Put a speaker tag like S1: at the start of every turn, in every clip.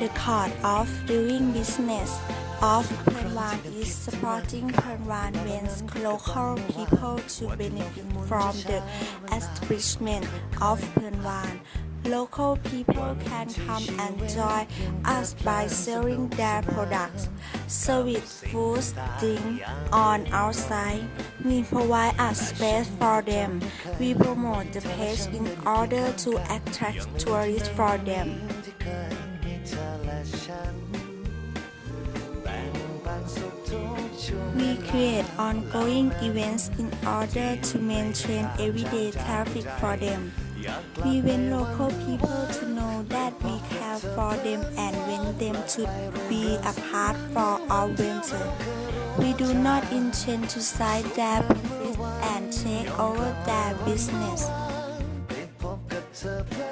S1: The cost of doing business of Pernwan is supporting Pernwan wants local people to benefit from the establishment of Pernwan. Local people can come and join us by selling their products, service, foods, drink on our site. We provide a space for them. We promote the page in order to attract tourists for them.
S2: ที่เคยมีเธอและฉัน แบ่งปันสุขทุกช่วง
S1: We create ongoing events in order to maintain everyday traffic for them. We want local people to know that we care for them and want them to be a part for our venture. We do not intend to side their profit and take over their business.
S2: ได้พบกับเธอเพลิ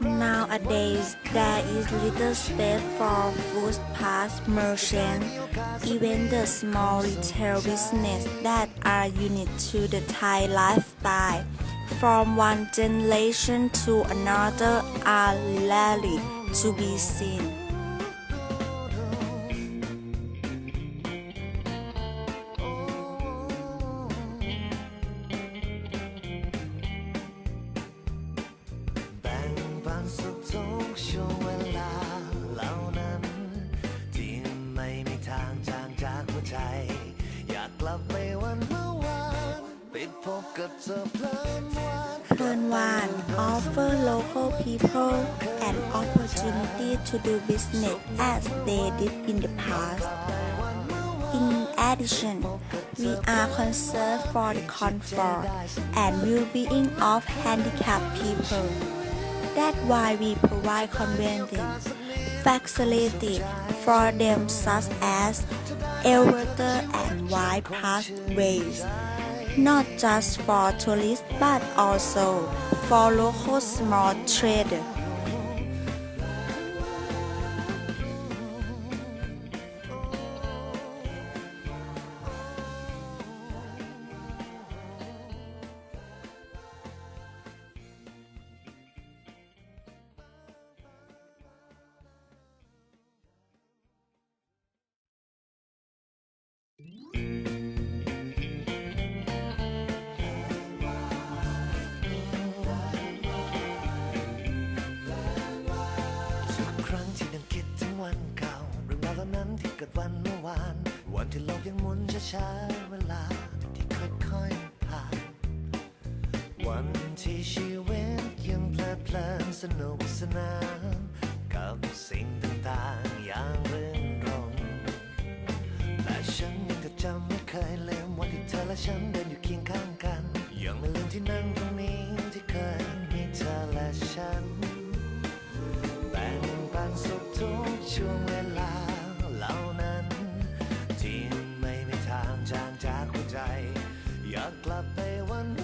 S1: Nowadays, there is little space for footpath merchants, even the small retail business that are unique to the Thai lifestyle. From one generation to another are rarely to be seen.
S2: ลับไปวันเมื่อวานไปพบกับเธอเพลินวาน
S1: Pernwan offer local people an opportunity to do business as they did in the past. In addition, we are concerned for the comfort and well-being of handicapped people. That's why we provide convenience facilities for them such as elevator and wide pathways, not just for tourists but also for local small traders.
S2: กิดวันเมื่อวาน วันที่โลกยังหมุนช้าๆเวลาที่ค่อยๆผ่าน วันที่ชีวิตยังเพลิดเพลินสนุกสนานกับสิ่งต่างๆอย่างรื่นรมแต่ฉันยังจะจำไม่เคยลืมวันที่เธอและฉัน ใจ อยากกลับไปวัน